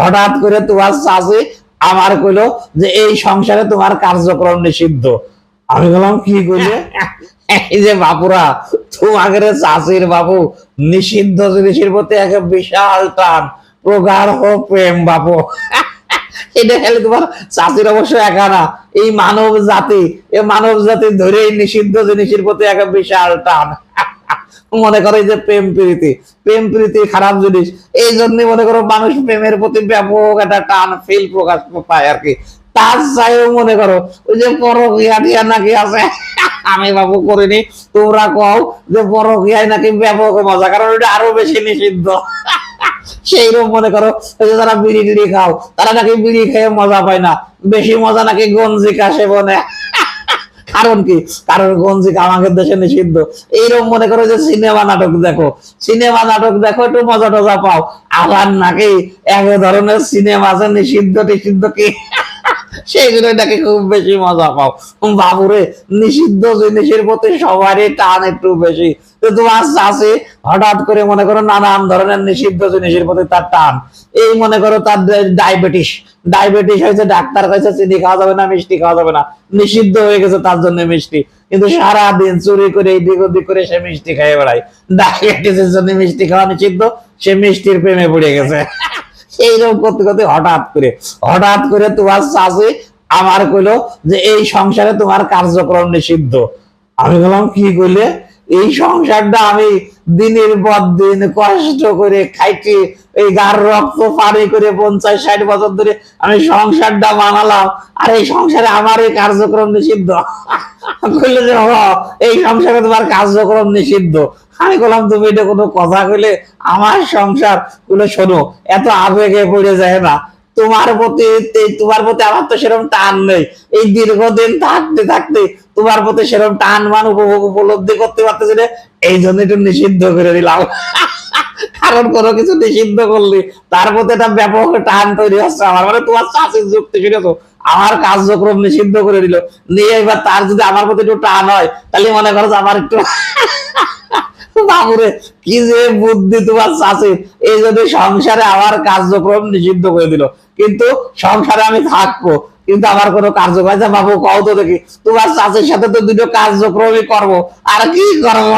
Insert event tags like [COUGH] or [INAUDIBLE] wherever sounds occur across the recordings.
হঠাৎ করে তোমার শাশি আমার কইলো যে এই সংসারে তোমার কার্যক্রম নিষিদ্ধ। আমি বললাম, কি কইলে? এই যে বাপুরা তোমাদের চাষির বাবু নিষিদ্ধ জিনিসের প্রতি এক বিশাল টান। প্রগাঢ় প্রেম বাবু এটা খেলে তোমার চাষির অবশ্য একা না, এই মানব জাতি, এই মানব জাতি ধরেই নিষিদ্ধ জিনিসের প্রতি এক বিশাল টান। মনে করো যে প্রেম প্রীতি প্রেম প্রীতি খারাপ জিনিস এই জন্যই মনে করো মানুষ প্রেমের প্রতি ব্যাপক একটা টান ফিল প্রকাশ পায় আর কি। তার চাইও মনে করো, ওই যে পরকিয়া টিয়া নাকি আছে, আমি বাবু করিনি, তোমরা কও যে পরকিয়ায় নাকি ব্যাপক মজা, কারণ ওটা আরও বেশি নিষিদ্ধ। সেইরকম মনে করো, ওই যে যারা বিড়ি টিড়ি খাও, তারা নাকি বিড়ি খেয়ে মজা পায় না, বেশি মজা নাকি গঞ্জি কাশে বনে। কারণ কি? কারণ গঞ্জি আমাদের দেশে নিষিদ্ধ। এইরকম মনে করো যে সিনেমা নাটক দেখো। সিনেমা নাটক দেখো, একটু মজা টজা পাও। আবার নাকি এক ধরনের সিনেমা আছে নিষিদ্ধ টিষিদ্ধ কি? সেইগুলো নাকি খুব বেশি মজা পাও। বাবুরে, নিষিদ্ধ জিনিসের প্রতি সবারই টান একটু বেশি। তোমার চাষি হঠাৎ করে মনে করো নানান ধরনের নিষিদ্ধ জিনিসের প্রতি তার টান। এই মনে করো তার ডায়াবেটিস। ডায়াবেটিস হয়েছে, ডাক্তার কাছে চিনি খাওয়া যাবে না, মিষ্টি খাওয়া যাবে না। নিষিদ্ধ হয়ে গেছে তার জন্য মিষ্টি। কিন্তু সারাদিন চুরি করে, এদিক ওদিক করে সে মিষ্টি খাইয়ে বেড়ায়। ডায়াবেটিসের জন্য মিষ্টি খাওয়া নিষিদ্ধ, সে মিষ্টির প্রেমে পড়ে গেছে। এইরকম করতে করতে হঠাৎ করে হঠাৎ করে তোমার শাশি আমার কইলো যে এই সংসারে তোমার কার্যক্রম নিষিদ্ধ। আমি বললাম, কি কইলে? এই সংসারটা আমি দিনের পর দিন কষ্ট করে খাইছি, এই গার রক্ত পানি করে পঞ্চাশ, ষাট বছর ধরে আমি সংসারটা বানালাম, আর এই সংসারে আমার এই কার্যক্রম নিষিদ্ধ। [LAUGHS] এই সংসারে তোমার কার্যক্রম নিষিদ্ধ। আমি বললাম, তুমি এটা কোনো কথা কইলে আমার সংসার বলে শোনো, এত আবেগে পড়ে যায় না। তোমার প্রতি তোমার প্রতি আমার তো সেরকম টান নেই। এই দীর্ঘদিন থাকতে থাকতে তোমার প্রতি সেরকম টান, মান, উপভোগ উপলব্ধি করতে পারতেছি না। এই জন্য একটু নিষিদ্ধ করে দিলাম। [LAUGHS] কারণ কোনো কিছু নিষিদ্ধ করলে তার প্রতি একটা ব্যাপক টান তৈরি হচ্ছে আমার। মানে তোমার চাষের যুক্তি শুনেছো আমার কার্যক্রম নিষিদ্ধ করে দিল। নিয়ে এবার তার যদি আমার প্রতি একটু টান হয়, তাহলে মনে করো আমার একটু [LAUGHS] বাবুরে, কি যে বুদ্ধি তোমার চাষির এই যদি সংসারে আমার কার্যক্রম নিষিদ্ধ করে দিল, কিন্তু সংসারে আমি থাকব, কিন্তু আমার কোনো কার্যক্রম বাবু কও তো দেখি। তোমার চাষের সাথে তো দুটো কার্যক্রমই করব, আর কি করব?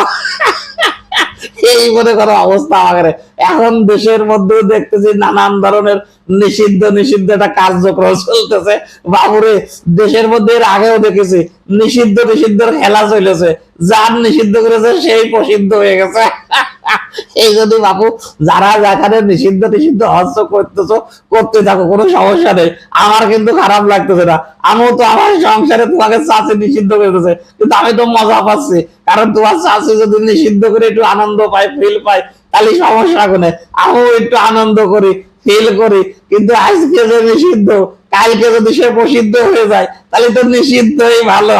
এই মনে করো অবস্থা আমাদের। এখন দেশের মধ্যে দেখতেছি নানান ধরনের নিষিদ্ধ নিষিদ্ধ একটা কার্যক্রম চলতেছে। বাবুরে, দেশের মধ্যে এর আগেও দেখেছি, নিষিদ্ধ, নিষিদ্ধর খেলা চলেছে। যার নিষিদ্ধ করেছে, সেই প্রসিদ্ধ হয়ে গেছে। এই যদি বাপু, যারা যেখানে নিষিদ্ধ নিষিদ্ধ হস্ত করতেছো, করতে থাকো, কোনো সমস্যা নেই। আমার কিন্তু খারাপ লাগতেছে না। আমিও তো আমার সংসারে তোমাকে চাষে নিষিদ্ধ করতেছে। কিন্তু আমি তো মজা পাচ্ছি। কারণ তোমার চাষে যদি নিষিদ্ধ করে একটু আনন্দ পাই ফিল পাই, তাহলে সমস্যা কোনে? আমিও একটু আনন্দ করি ফিল করি। কিন্তু আজকে যে নিষিদ্ধ, কালকে যদি সে প্রসিদ্ধ হয়ে যায়, তাহলে তো নিষিদ্ধই ভালো।